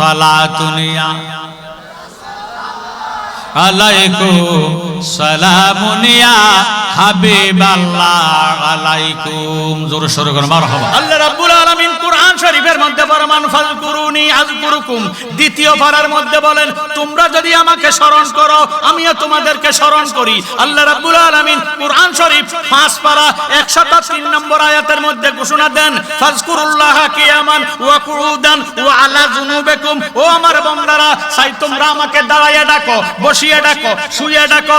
সালাতুনিয়া আলাইকুম। সালামুনিয়া হাবিবাল্লাহ আলাইকুম। করে মারহাবা। আল্লাহ রাব্বুল আলামিন শরীফের মধ্যে ফরমান আযকুরুকুম। দ্বিতীয় পারার মধ্যে বলেন, তোমরা যদি আমাকে স্মরণ করো, আমিও তোমাদেরকে স্মরণ করি। আল্লাহ রাব্বুল আলামিন কোরআন শরীফ পাঁচ পারা 103 নম্বর আয়াতের মধ্যে ঘোষণা দেন ফাজকুরুল্লাহ কিয়ামান ওয়া কুউদান ওয়া আলা জুনুবিকুম ও আমার বান্দারা, সাই, তোমরা আমাকে দাঁড়াইয়া ডাকো, বসিয়ে ডাকো শুয়ে ডাকো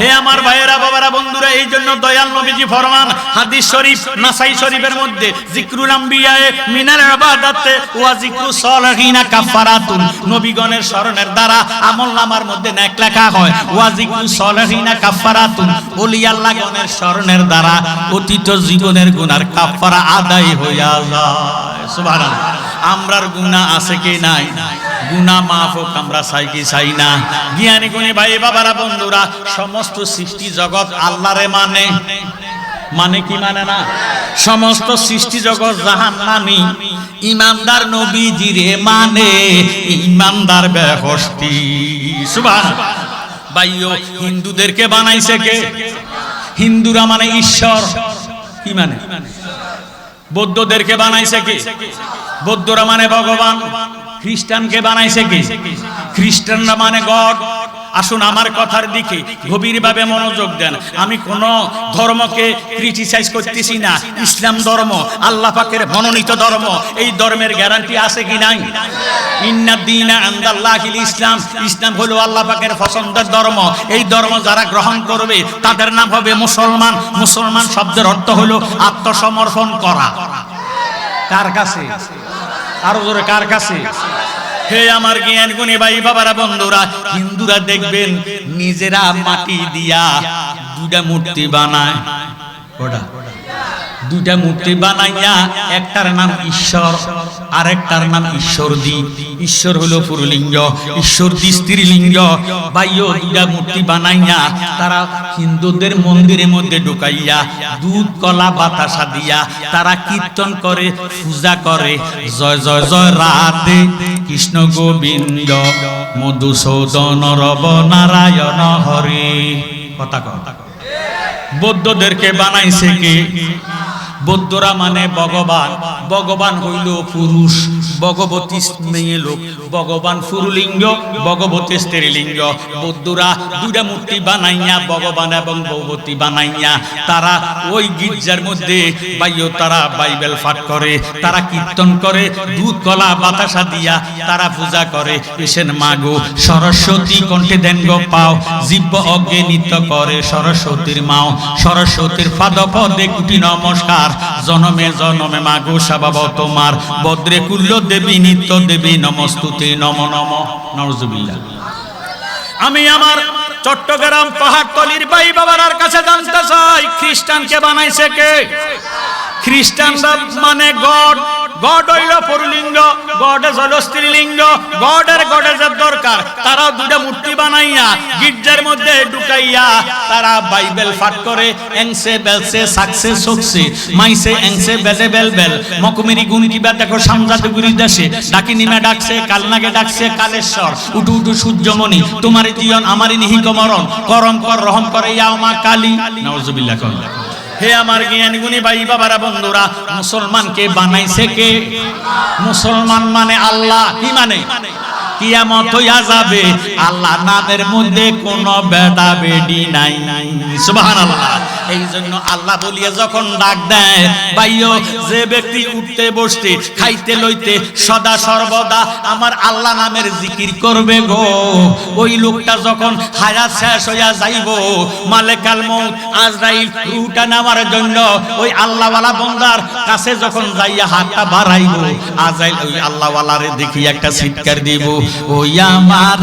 হে আমার ভাইয়েরা, বাবারা, বন্ধুরা, এই জন্য দয়াল নবীজি ফরমান হাদিস শরীফ, নাসাই শরীফের মধ্যে জিকরুল আম্বিয়ায়ে মিনাল ইবাদাতে ওয়া জিকরু সালিহিনা কাফারাতুন নবীগণের স্মরণের দ্বারা আমল নামার মধ্যে নেক লেখা হয়, ওয়া জিকরু সালিহিনা কাফারাতুন ওলি আল্লাহ গণের স্মরণের দ্বারা অতীত জীবনের গুনার কাফারা আদায় হইয়া যায়। সুবহানাল্লাহ। আমরার গুনাহ আছে কি নাই? গুনা মাফ হোক, আমরা চাই কি চাই না। জ্ঞানী গুণী ভাই, বাবারা, বন্ধুরা, সমস্ত সৃষ্টি জগৎ আল্লাহরে মানে। মানে কি মানে না? সমস্ত সৃষ্টি জগৎ জাহান নামি। ইমানদার নবীজিরে মানে ইমানদার বেহস্তি সুবাহ ভাইও হিন্দুদেরকে বানাইছে কে? হিন্দুরা মানে ঈশ্বর। কি মানে? বৌদ্ধদেরকে বানাইছে কে? বৌদ্ধরা মানে ভগবান। খ্রিস্টানকে বানাইছে কে? খ্রিস্টানরা মানে গড। আসুন আমার কথার দিকে গভীরভাবে মনোযোগ দেন। আমি কোন ধর্মকে ক্রিটিসাইজ করতেছি না। ইসলাম ধর্ম, আল্লাহ পাকের মনোনীত ধর্ম, এই ধর্মের গ্যারান্টি আছে কি নাই? ইসলাম। ইসলাম হলো আল্লাহ পাকের পছন্দের ধর্ম। এই ধর্ম যারা গ্রহণ করবে, তাদের নাম হবে মুসলমান। মুসলমান শব্দের অর্থ হলো আত্মসমর্পণ করা। কার কাছে? আরও জোরে, কার কাছে? হে আমার জ্ঞান গুণী ভাই বাবারা, বন্ধুরা, হিন্দুরা দেখবেন, নিজেরা মাটি দিয়া দুটা মূর্তি বানায়। ওটা দুইটা মূর্তি বানাইয়া, একটার নাম ঈশ্বর, আরেকটার নাম ঈশ্বর দি ঈশ্বর হলো পুরুলিঙ্গ ঈশ্বর দি স্ত্রীলিঙ্গ। বাইও দুইটা মূর্তি বানাইয়া, তারা হিন্দুদের মন্দিরের মধ্যে ঢুকাইয়া, দুধ, কলা, বাতাসা দিয়া তারা কীর্তন করে, পূজা করে। জয় জয় জয়, রাধে কৃষ্ণ গোবিন্দ, মধুসূদন, রব নারায়ণ, হরে। কথা কথা বৌদ্ধদেরকে বানাইছে কে? বৌদ্ধরা মানে ভগবান। ভগবান হইল পুরুষ, ভগবতী মেয়ে লোক। ভগবান পুরুলিঙ্গ, ভগবতী স্ত্রীলিঙ্গ। বৌদ্ধরা দুইটা মূর্তি বানাইয়া, ভগবান এবং ভগবতী বানাইয়া, তারা ওই গির্জার মধ্যে বাইও তারা বাইবেল পাঠ করে, তারা কীর্তন করে, দুধ, কলা, বাতাসা দিয়া তারা পূজা করে। এসেন, মাগো, সরস্বতী কণ্ঠে দেন গো পাও জীব অজ্ঞে নৃত্য করে সরস্বতীর মাও। সরস্বতীর পাদ পদে কুটি নমস্কার জনমে জনমে মাগো স্বভাব তোমার। বদ্রে কুল্য দেবী, নিত্য দেবী, নমস্তুতি নম নম। নজুবিল্লা আমি আমার চট্টগ্রাম পাহাড়তলির বাই বাবার কাছে জানতে চাই, খ্রিস্টানকে বানাইছে কে? খ্রিস্টানরা মানে গড। গড হইল পুরুলিঙ্গ হইল স্ত্রীলিঙ্গ গডের গডেজের দরকার। তারা দুটা মূর্তি বানাইয়া, গির্জার মধ্যে ঢুকাইয়া, তারা বাইবেল পাঠ করে, এংসে বেলসে সাকসে সকসে, মাইসে এংসে বেলে বেল বেল। মকুমেরি গুণ কিবা দেখো সামজাতে গুরি দেশে ডাকি নিমে ডাকছে ডাকছে কালেশ্বর। উঠু উঠু সূর্যমণি তোমার জীবন আমারই নিহিক মরণ। করম কর, রহম করে ইয়াও মা কালী। নওয়াজুবিল্লাহ হে আমার জ্ঞানগুণী ভাই বাবারা বন্ধুরা মুসলমানকে বানাইছে কে? মুসলমান মানে আল্লাহ কি মানে? কিয়ামত হইয়া যাবে। আল্লাহ নামের মধ্যে কোনো বেদা বেডি নাই। সুবহানাল্লাহ। এই জন্য আল্লাহ বলিয়া যখন ডাক দেয় যে ব্যক্তি উঠতে বসতে, খাইতে লইতে সদা সর্বদা আমার আল্লাহ নামের জিকির করবে গো। ওই লোকটা যখন হায়াত শেষ হইয়া যাইব, মালেকাল আজরাইল রুটা নামার জন্য ওই আল্লাহওয়ালা বন্দার কাছে যখন যাইয়া হাতটা বাড়াইব আজাইল ওই আল্লাহওয়ালারে দেখি একটা চিৎকার দিব। ওই আমার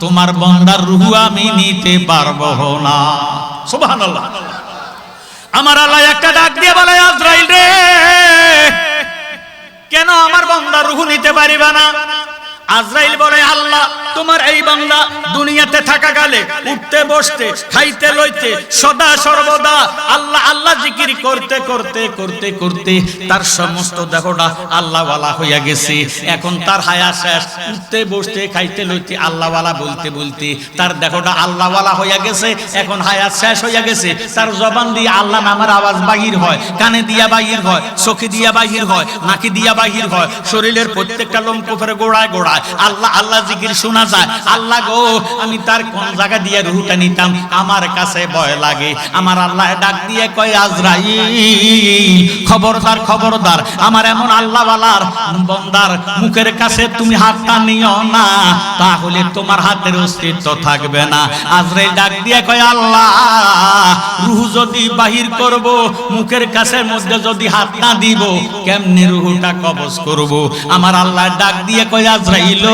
তোমার বন্দার রুহু আমি নিতে পারব না। সুবহানাল্লাহ। আমার আল্লাহ একটা ডাক দিয়ে বলে, আজরাইল রে, কেন আমার বন্দার রুহু নিতে পারিবা না? আজরাইল বলে, আল্লাহ, তোমার এই বাংলা দুনিয়াতে থাকা কালে উঠতে, বসতে, খাইতে, লইতে, সদা, সর্বদা আল্লাহ আল্লাহ জিকির করতে করতে করতে করতে তার সমস্ত দেহটা আল্লাহ ওয়ালা হইয়া গেছে। এখন তার হায়া শেষ। উঠতে, বসতে, খাইতে, লইতে আল্লাহ ওয়ালা বলতে বলতে তার দেহটা আল্লাহ ওয়ালা হইয়া গেছে। এখন হায়া শেষ হইয়া গেছে। তার জবান দিয়ে আল্লাহ নামের আওয়াজ বাহির হয়। কানে দিয়া বাহির হয়। চোখে দিয়া বাহির হয়। নাকি দিয়া বাহির হয়। শরীরের প্রত্যেকটা লোম কুফের গোড়ায় গোড়ায়। আল্লাহ আল্লাহ জিকির শোনা যায়। আল্লাহ গো, আমি তার কোন জায়গা দিয়ে রুহুটা নিতাম? আমার কাছে ভয় লাগে। আমার আল্লাহ ডাক দিয়ে কয়, আজরাইল, খবরদার খবরদার। আমার এমন আল্লাহ ওয়ালার বন্দার মুখের কাছে তুমি হাতটা নিও না। তাহলে তোমার হাতের অস্তিত্ব থাকবে না। আজরাইল ডাক দিয়ে কয়, আল্লাহ, রুহু যদি বাহির করব, মুখের কাছে মধ্যে যদি হাত না দিব, কেমনে রুহুটা কবজ করব? আমার আল্লাহ ডাক দিয়ে কয় আজরাইল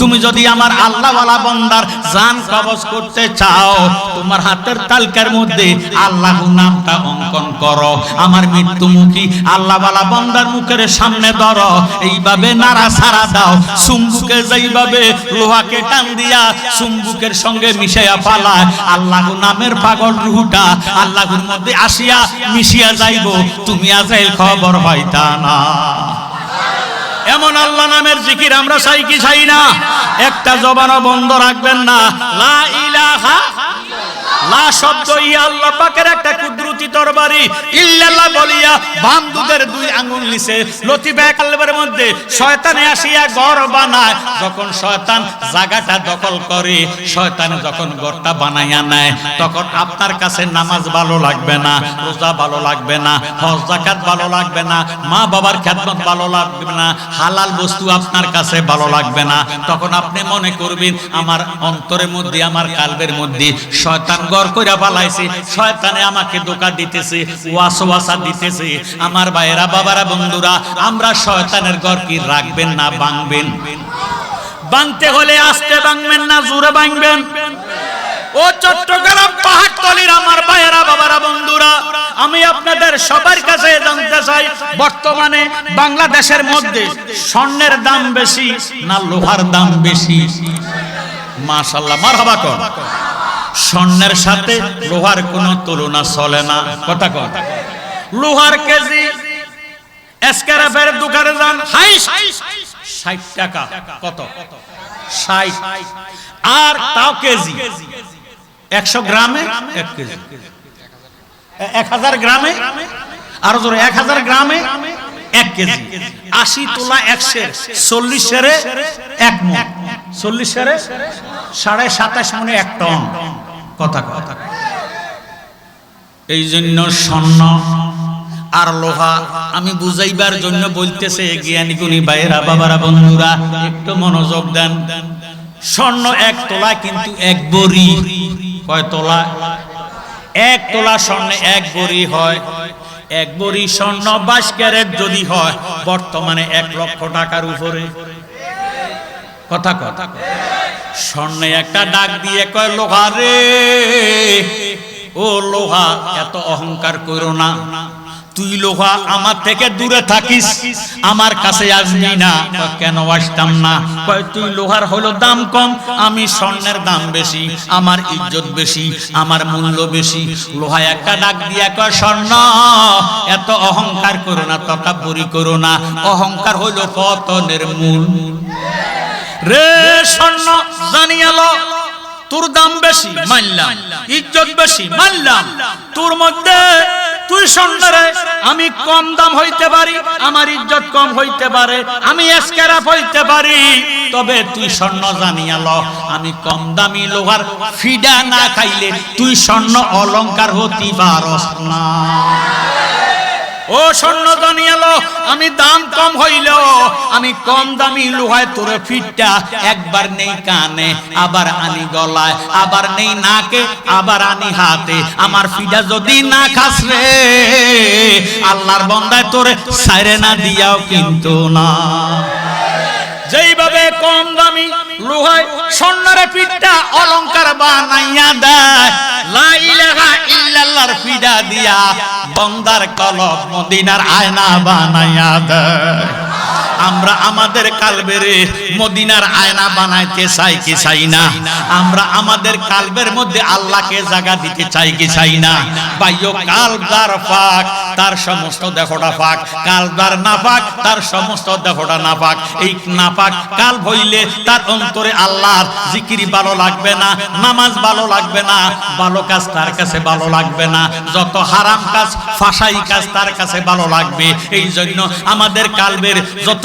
তুমি যদি আমার আল্লাহওয়ালা বন্দার জান কবজ করতে চাও, তোমার হাতের তালকার মধ্যে আল্লাহ নামটা অঙ্কন করো। আমার মৃত্যুমুখী আল্লাহওয়ালা বন্দার মুখের সামনে ধরো। এইভাবে নাড়া সারা দাও। চুম্বুকে যেইভাবে লোহাকে টান দিয়া চুম্বুকের সঙ্গে মিশাইয়া পালায় আল্লাহ নামের পাগল রুহুটা আল্লাহর মধ্যে আসিয়া মিশিয়া যাইব। তুমি আজাইল খবর হইতা না এমন আল্লাহ নামের জিকির আমরা চাই কি চাই না? একটা জবানও বন্ধ রাখবেন না। লা ইলাহা লা শব্দ আল্লাহ পাকের একটা কুদরতি তরবারি। ইল্লাল্লাহ বলিয়া বান্দুদের দুই আঙ্গুল লতিফা কালবের মধ্যে শয়তানে আসিয়া বানায়। যখন শয়তান জায়গাটা দখল করে, শয়তানে যখন বানাইয়া নেয়, তখন আপনার কাছে নামাজ ভালো লাগবে না, রোজা ভালো লাগবে না, হজ জাকাত ভালো লাগবে না, মা বাবার খেদমত ভালো লাগবে না, হালাল বস্তু আপনার কাছে ভালো লাগবে না। তখন আপনি মনে করবেন, আমার অন্তরের মধ্যে, আমার কালবের মধ্যে শয়তান গড় কইরা পালাইছে, শয়তানে আমাকে দোকা দিতেছে ওয়াসওয়াসা দিতেছে। আমার ভাইয়েরা, বাবারা, বন্ধুরা, আমরা শয়তানের গড় কি রাখবেন না ভাঙবেন? ভাঙতে হলে আস্তে ভাঙবেন না জোরে ভাঙবেন? ও চট্টগ্রাম পাহাড়তলির আমার ভাইয়েরা, বাবারা, বন্ধুরা, আমি আপনাদের সবার কাছে জানতে চাই, বর্তমানে বাংলাদেশের মধ্যে স্বর্ণের দাম বেশি না লোহার দাম বেশি? মাশাল্লাহ মারহাবা কর। স্বর্ণের সাথে লোহার কোনো তুলনা চলে না। কথা কর লোহার কেজি আর তাও কেজি একশো গ্রামে এক কেজি। এক হাজার গ্রামে জোরে, এক হাজার গ্রামে এক কেজি। আশি তোলা একশের চল্লিশ সেরে এক চল্লিশ সেরে সাড়ে সাতাশ মনে এক টন। কথা কথা এই জন্য স্বর্ণ আর লোহা আমি বুঝাইবার জন্য বলতেছে জ্ঞানী গুণী বাইরা বাবারা, বন্ধুরা, একটু মনোযোগ দেন। স্বর্ণ এক তোলা কিন্তু এক বড়ি। কয় তোলা? এক তোলা স্বর্ণে এক বড়ি হয়। এক বড়ি স্বর্ণ বাইশ ক্যারেট যদি হয়, বর্তমানে এক লক্ষ টাকার উপরে। কথা কথা স্বর্ণে একটা ডাক দিয়ে কয়, লোহা রে, ও লোহা, এত অহংকার করো না। তুই লোহা আমার থেকে দূরে থাকিস, আমার কাছে আসবি না। কেন আসতাম না? তুই লোহার হলো দাম কম, আমি স্বর্ণের দাম বেশি, আমার ইজ্জত বেশি, আমার মূল্য বেশি। লোহা একটা ডাক দিয়া কয়, স্বর্ণ, এত অহংকার করো না তকাবুরি করো না। অহংকার হইল পতনের মূল। রে স্বর্ণ জানিয়ালো তোর দাম বেশি, মানলাম। ইজ্জত বেশি, মানলাম। তোর মধ্যে তুই স্বর্ণরে আমি কম দাম হইতে পারি, আমার ইজ্জত কম হইতে পারে, আমি এসকেরাপ হইতে পারি। তবে তুই স্বর্ণ জানিয়া ল আমি কম দামি লোহার ফিডা না খাইলে তুই স্বর্ণ অলংকার হতি পারস না। ও স্বর্ণ জানিয়ালো আমি দাম কম হইল আমি কম দামি লোহায় তোরে ফিটটা একবার নেই কানে, আবার আনি গলায়, আবার নেই নাকে, আবার আনি হাতে। আমার ফিডা যদি না খাস রে আল্লাহর বন্দায় তোরে সাইরে না দিয়াও কিন্তু না। যেইভাবে কম দামি লোহায় স্বর্ণের পিঠটা অলংকার বানাইয়া দেয়। লা ইল্লাল্লাহর ফিদা দিয়া বন্দার কলব মদিনার আয়না বানাইয়া দেয়। আমরা আমাদের কালবেরে মদিনার আয়না বানাইতে চাই কি চাই না? আমরা আমাদের কালবের মধ্যে আল্লাহকে জায়গা দিতে চাই কি চাই না? বাইয় কালদার পাক তার সমস্ত দেহটা পাক কালদার না পাক তার সমস্ত দেহটা না পাক এই না পাক কাল হইলে তার অন্তরে আল্লাহর জিকিরি ভালো লাগবে না, নামাজ ভালো লাগবে না, ভালো কাজ তার কাছে ভালো লাগবে না, যত হারাম কাজ, ফাঁসাই কাজ তার কাছে ভালো লাগবে। এই জন্য আমাদের কালবের যত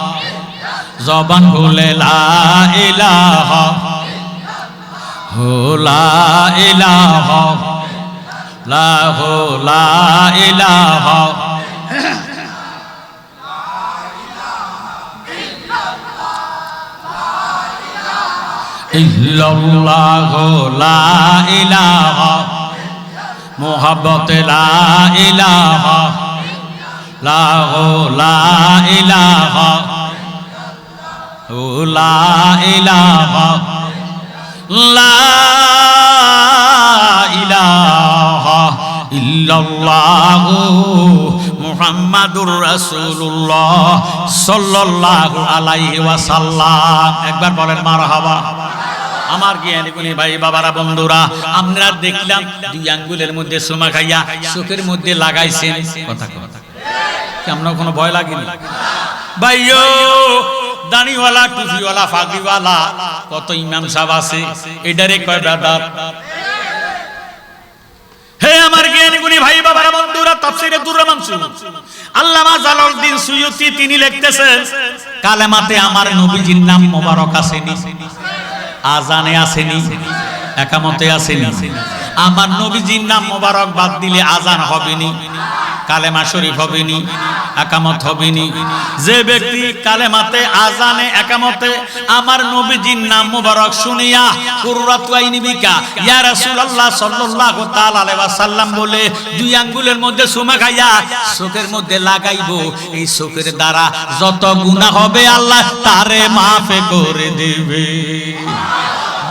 জবান খুলে, লা ইলাহা হো, লা ইলাহা লা হো লা ইলাহা। ইল্লাল্লাহ লা ইলাহা, মোহাব্বত লা ইলাহা লা ইলাহা। লা একবার বলেন, মারহাবা। আমার জ্ঞানী ভাই, বাবারা, বন্ধুরা আমরা দেখলাম দুই আঙ্গুলের মধ্যে সোমা খাইয়া চোখের মধ্যে লাগাইছেন। কথা কথা কেমন কোনো ভয় লাগেনি? ভাইও দাড়িওয়ালা, টুপিওয়ালা ফাগিওয়ালা কত ইমাম সাহেব আছে? এটারে কয় বেদাত হে আমার ভাই বন্ধুরা আল্লামা জালালউদ্দিন সুয়ুতি, তিনি লিখতেছেন, কালেমাতে আমার নবীজির নাম মোবারক আজানে আসেনি, একামতে আসেনি। আমার নবীজির নাম মোবারক বাদ দিলে আজান হবেনি। কালেমা শরীফ হবেনি, একামত হবেনি। যে ব্যক্তি কালেমাতে আজানে একামতে আমার নবীজির নাম মুবারক শুনিয়া কুররাতু আইনিবিকা ইয়া রাসূলুল্লাহ সাল্লাল্লাহু তাআলা আলাইহি ওয়াসাল্লাম বলে, দুই আঙ্গুলের মধ্যে সুমা খাইয়া চোখের মধ্যে লাগাইবো। এই চোখের দ্বারা যত গুনাহ হবে আল্লাহ তারে মাফ করে দেবে।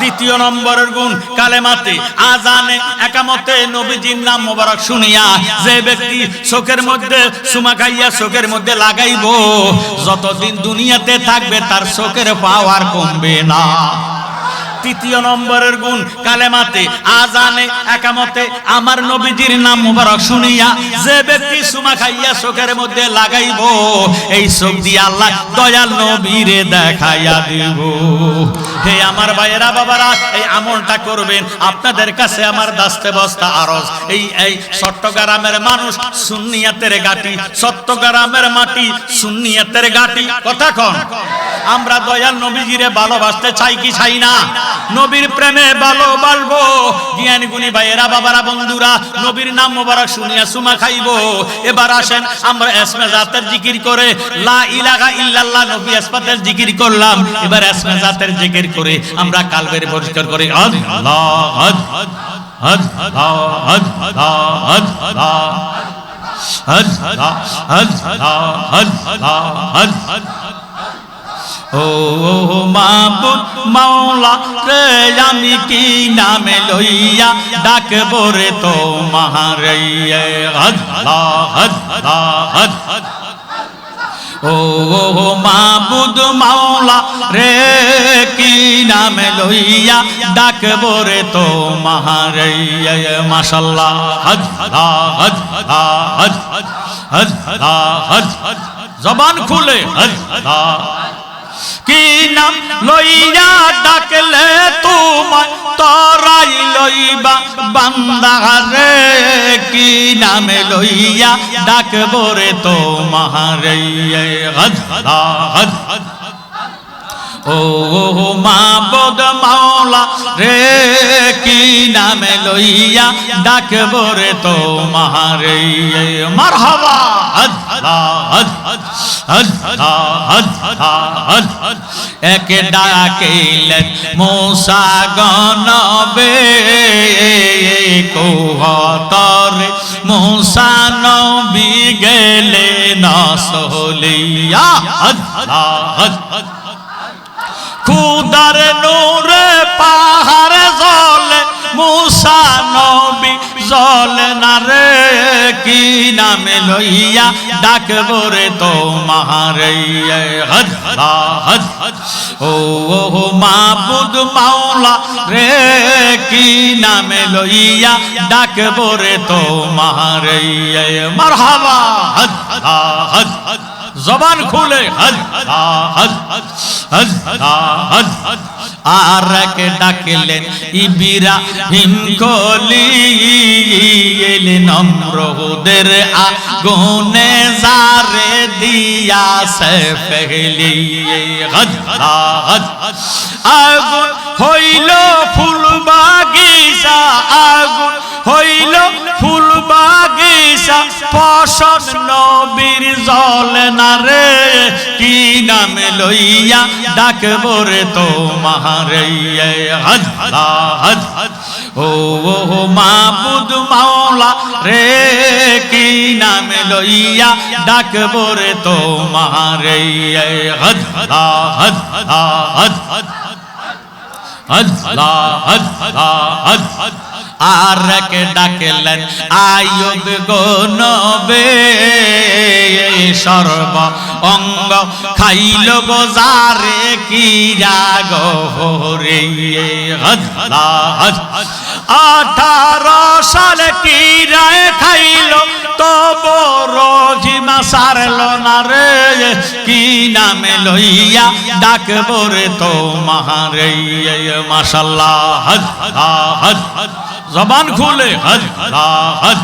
দ্বিতীয় নম্বরের গুণ কালেমাতে আজানে একামতে নবীজির নাম মোবারক শুনিয়া যে ব্যক্তি চোখের মধ্যে সুমা খাইয়া চোখের মধ্যে লাগাইবো, যতদিন দুনিয়াতে থাকবে তার চোখের পাওয়ার কমবে না। তৃতীয় নম্বরের গুণ কালেমাতে আজানে একামতে আমার নবীজির নাম মুবারক শুনিয়া যে ব্যক্তি সুমা খাইয়া চোখের মধ্যে লাগাইবো, এই চোখ দিয়ে আল্লাহ দয়াল নবীরে দেখাইয়া দিব। হে আমার ভাইয়েরা, বাবারা, এই আমলটা করবেন। আপনাদের কাছে আমার দাস্তে বস্তা আরজ। এই এই চট্টগ্রামের মানুষ সুন্নিয়াতের গাটি চট্টগ্রামের মাটি সুন্নিয়াতের গাটি কথা কন। আমরা দয়াল নবীজিরে ভালোবাসতে চাই কি চাই না? নবীর প্রেমে ভালোবাসবো। জ্ঞানী গুণী ভাইয়েরা, বাবারা, বন্ধুরা, নবীর নাম মোবারক শুনিয়া সুমা খাইবো। এবার আসেন, আমরা এসমে জাতের জিকির করে লা ইলাহা ইল্লাল্লাহ নবী আসপাতের জিকির করলাম। এবার এসমে জাতের জিকির করে আমরা কালবের পরিষ্কার করে ও মাবুদ মাওলা রে আমি কি নামে লইয়া ডাকব রে তো মহারাইয়ে আল্লাহ আল্লাহ আল্লাহ ও মাবুদ মাওলা রে, কি নামে লইয়া ডাকব রে তো মহারে? মাশাল্লাহ, হজ হজ হজ হজ হজ হজ জবান খুলে আল্লাহ কি নাম লইয়া ডাকলে তোমার তরাই লইবা বান্দারে কি নামে লইয়া ডাকব রে তোমারে? ও মাবদ মাওলা রে। কি নামে লইয়া ডাকব রে তোমারে? মারহাবা। এক ডাকিলেন মোসা গনবে, কোহতরে মোসা নবী গেলে না সহলিয়া খুদার নূরে পাহাড় জলে, মুসা নবী জলে না রে কি নামে লইয়া ডাকব রে তো মারে ও মাবুদ মাওলা রে, কি নামে লইয়া ডাকব রে তো মারে মারহাবা। হদ হদ হদ। জবান খুলে, হজ হজ হজ হজ আর এক ডাকলেন, ইবিরা হিমকলি এলেন অম্রহুদের আগুনে সারে দিয়া সে ফেলিয়ে হজ হজ, আগুন হইল ফুল বাগিচা আগুন হইল ফুল বা পশন নবীর জল না রে? কি নামে লইয়া ডাকব রে তো মারে হদ হদ হদ ও মাবুদ মাওলা রে, কি নামে লইয়া ডাকব রে তো মারে হদ হদ হদ হদ আর কে ডাকলেন আয়ুব গনবে সর্ব অঙ্গ খাইল গোজারে কি রাগ রে আঠারো সাল কি রায় খাইল তো রহিমা সারল না রে কি নামে লইয়া ডাকব রে তো মাহারে মাশাল্লাহ হদ হদ হদ জবান খুলে, হজ হজ।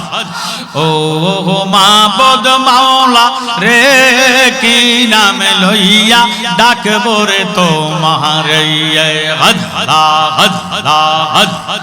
ও মা বদ মাওলা রে, কি নাম লইয়া ডাকবো রে তোমার হজ হজ হজ হজ।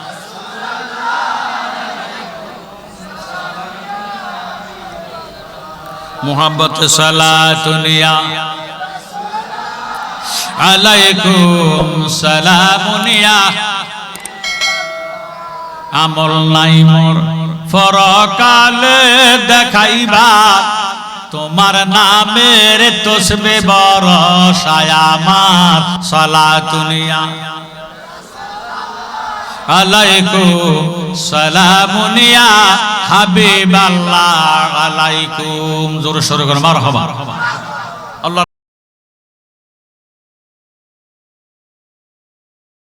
মোহাম্মত সালাতুনিয়া আলাইকুম সালামুনিয়া। আমল নাই মোর ফরকালে দেখাইবা। তোমার নামের তসবে বড় সায়ামার সালাতুনিয়া আলাইকুম সালামুনিয়া হাবিবাল্লাহ আলাইকুম। জোর সরে করে মারহাবা।